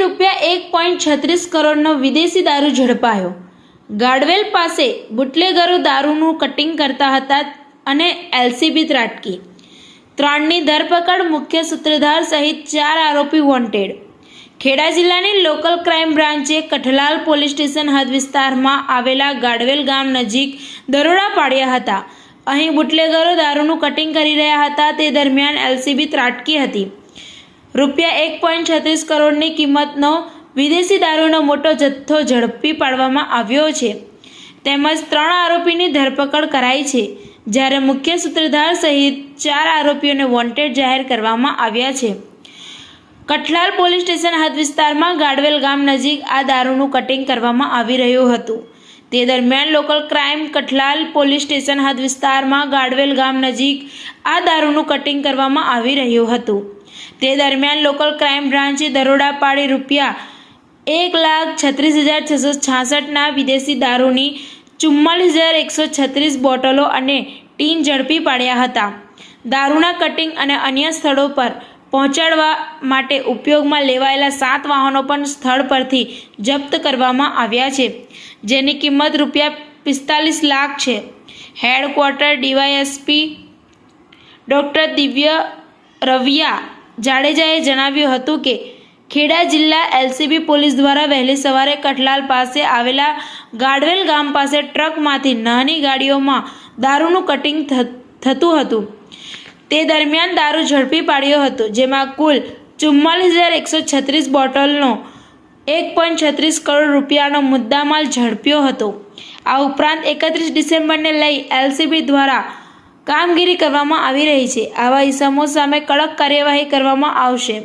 રૂપિયા એક પોઈન્ટ છત્રીસ કરોડનો વિદેશી દારૂ ઝડપાયો. ગાડવેલ પાસે બુટલેગરો દારૂનું કટિંગ કરતા હતા અને એલસીબી ત્રાટકી ત્રણની ધરપકડ મુખ્ય સૂત્રધાર સહિત ચાર આરોપી વોન્ટેડ ખેડા જિલ્લાની લોકલ ક્રાઇમ બ્રાન્ચે કઠલાલ પોલીસ સ્ટેશન હદ વિસ્તારમાં આવેલા ગાડવેલ ગામ નજીક દરોડા પાડ્યા હતા. અહીં બુટલેગરો દારૂનું કટિંગ કરી રહ્યા હતા. તે દરમિયાન એલસીબી ત્રાટકી હતી. રૂપિયા એક પોઈન્ટ છત્રીસ કરોડની કિંમતનો વિદેશી દારૂનો મોટો જથ્થો ઝડપી પાડવામાં આવ્યો છે. તેમજ ત્રણ આરોપીની ધરપકડ કરાઈ છે, જ્યારે મુખ્ય સૂત્રધાર સહિત ચાર આરોપીઓને વોન્ટેડ જાહેર કરવામાં આવ્યા છે. કઠલાલ પોલીસ સ્ટેશન હદ વિસ્તારમાં ગાડવેલ ગામ નજીક આ દારૂનું કટિંગ કરવામાં આવી રહ્યું હતું. તે દરમિયાન local crime Kathlal police station હદ વિસ્તારમાં ગાડવેલ ગામ નજીક આ દારૂનું કટિંગ કરવામાં આવી રહ્યું હતું. તે દરમિયાન લોકલ ક્રાઇમ બ્રાન્ચે દરોડા પાડી રૂપિયા એક લાખ છત્રીસ હજાર છસો છાસઠના વિદેશી દારૂની ચુમ્માલીસ હજાર એકસો છત્રીસ બોટલો અને ટીન ઝડપી પાડ્યા હતા. દારૂના કટિંગ અને અન્ય સ્થળો પર પહોંચાડવા માટે ઉપયોગમાં લેવાયેલા સાત વાહનો પણ સ્થળ પરથી જપ્ત કરવામાં આવ્યા છે, જેની કિંમત રૂપિયા પિસ્તાલીસ લાખ છે. હેડક્વાર્ટર ડીવાયએસપી ડૉક્ટર દિવ્ય રવિયા જાડેજાએ જણાવ્યું હતું કે, ખેડા જિલ્લા એલસીબી પોલીસ દ્વારા વહેલી સવારે કઠલાલ પાસે આવેલા ગાડવેલ ગામ પાસે ટ્રકમાંથી નાની ગાડીઓમાં દારૂનું કટિંગ થતું હતું. તે દરમિયાન દારૂ ઝડપી પાડ્યો હતો, જેમાં કુલ ચુમ્માલીસ હજાર એકસો છત્રીસ બોટલનો એક પોઈન્ટ છત્રીસ કરોડ રૂપિયાનો મુદ્દામાલ ઝડપ્યો હતો. આ ઉપરાંત એકત્રીસ ડિસેમ્બરને લઈ એલસીબી દ્વારા કામગીરી કરવામાં આવી રહી છે. આવા ઇસમો સામે કડક કાર્યવાહી કરવામાં આવશે.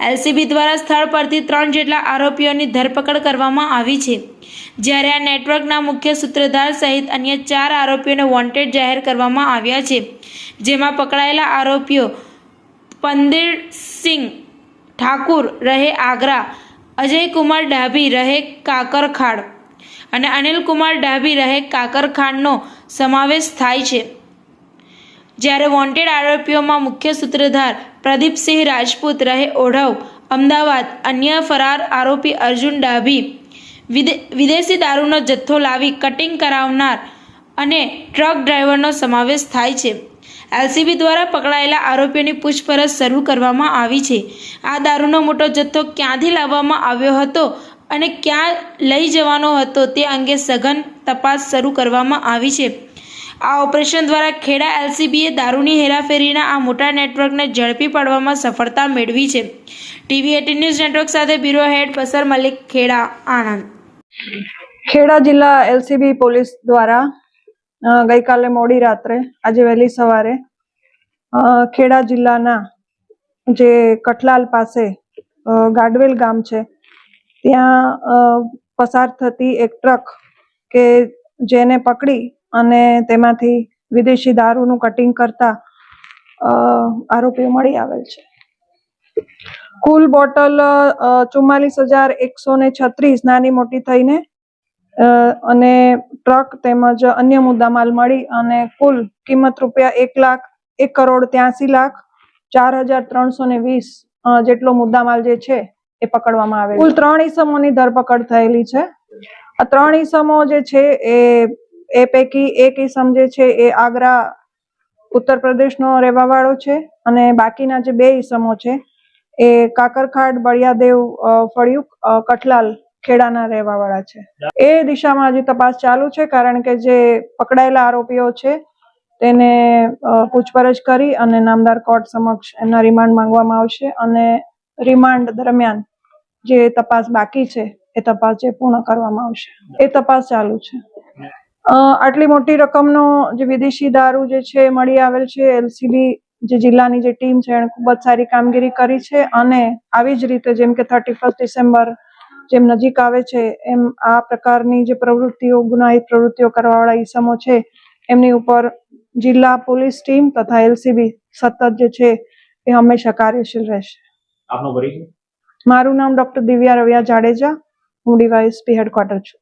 એલસીબી દ્વારા સ્થળ પરથી ત્રણ જેટલા આરોપીઓની ધરપકડ કરવામાં આવી છે. જ્યારે આ નેટવર્કના મુખ્ય સૂત્રધાર સહિત અન્ય ચાર આરોપીઓને વોન્ટેડ જાહેર કરવામાં આવ્યા છે. જેમાં પકડાયેલા આરોપીઓ પંદીરસિંહ ઠાકુર રહે આગ્રા, અજયકુમાર ડાભી રહે કાકરખાડ અને અનિલકુમાર ડાભી રહે કાકરખાડનો સમાવેશ થાય છે. જ્યારે વોન્ટેડ આરોપીઓમાં મુખ્ય સૂત્રધાર પ્રદીપસિંહ રાજપૂત રહે ઓઢવ, અમદાવાદ, અન્ય ફરાર આરોપી અર્જુન ડાભી, વિદે- વિદેશી દારૂનો જથ્થો લાવી કટિંગ કરાવનાર અને ટ્રક ડ્રાઈવરનો સમાવેશ થાય છે. એલસીબી દ્વારા પકડાયેલા આરોપીઓની પૂછપરછ શરૂ કરવામાં આવી છે. આ દારૂનો મોટો જથ્થો ક્યાંથી લાવવામાં આવ્યો હતો અને ક્યાં લઈ જવાનો હતો તે અંગે સઘન તપાસ શરૂ કરવામાં આવી છે. આ ઓપરેશન દ્વારા ખેડા એલસીબીએ દારૂની હેરાફેરીના આ મોટા નેટવર્કને ઝડપી પાડવામાં સફળતા મેળવી છે. ટીવી એટીન ન્યૂઝ નેટવર્ક સાથે બ્યુરો હેડ પસર મલિક, ખેડા, આણંદ. ખેડા જિલ્લા એલસીબી પોલીસ દ્વારા ગઈકાલે મોડી રાત્રે, આજે વહેલી સવારે ખેડા જિલ્લાના જે કઠલાલ પાસે ગાડવેલ ગામ છે, ત્યાં પસાર થતી એક ટ્રક કે જેને પકડી અને તેમાંથી વિદેશી દારૂનું કટિંગ કરતા આરોપીઓ મળી આવેલ છે. કુલ બોટલ ચુમ્માલીસ હજાર એકસો ને છત્રીસ નાની મોટી થઈને અને ટ્રક તેમજ અન્ય મુદ્દામાલ મળી અને કુલ કિંમત રૂપિયા એક લાખ, એક કરોડ ત્યાસી લાખ, ચાર હજાર ત્રણસો ને વીસ જેટલો મુદ્દામાલ જે છે એ પકડવામાં આવેલ કુલ ત્રણ ઈસમોની ધરપકડ થયેલી છે. આ ત્રણ ઈસમો જે છે એ એ પૈકી એક ઈસમ જે છે એ આગ્રા ઉત્તર પ્રદેશનો રહેવાવાળો છે અને બાકીના જે બે ઈસમો છે એ કાકરખાડ, બળિયાદેવ ફળિયુક કઠલાલ ખેડાના રહેવાવાળા છે. એ દિશામાં હજી તપાસ ચાલુ છે કારણ કે જે પકડાયેલા આરોપીઓ છે તેને પૂછપરછ કરી અને નામદાર કોર્ટ સમક્ષ એમના રિમાન્ડ માંગવામાં આવશે અને રિમાન્ડ દરમિયાન જે તપાસ બાકી છે એ તપાસ જે પૂર્ણ કરવામાં આવશે. એ તપાસ ચાલુ છે. આટલી મોટી રકમનો જે વિદેશી દારૂ જે છે મળી આવેલ છે એલસીબી જે જિલ્લાની જે ટીમ છે એણે ખૂબ જ સારી કામગીરી કરી છે અને આવી જ રીતે જેમ કે થર્ટી ફર્સ્ટ ડિસેમ્બર જેમ નજીક આવે છે એમ આ પ્રકારની જે પ્રવૃત્તિઓ ગુનાહિત પ્રવૃત્તિઓ કરવાવાળા ઈસમો છે એમની ઉપર જિલ્લા પોલીસ ટીમ તથા એલસીબી સતત જે છે એ હંમેશા કાર્યશીલ રહેશે. આપનો પરિચય? મારું નામ ડોક્ટર દિવ્યા રવિયા જાડેજા હું ડીવાયએસપી હેડક્વાર્ટર છું.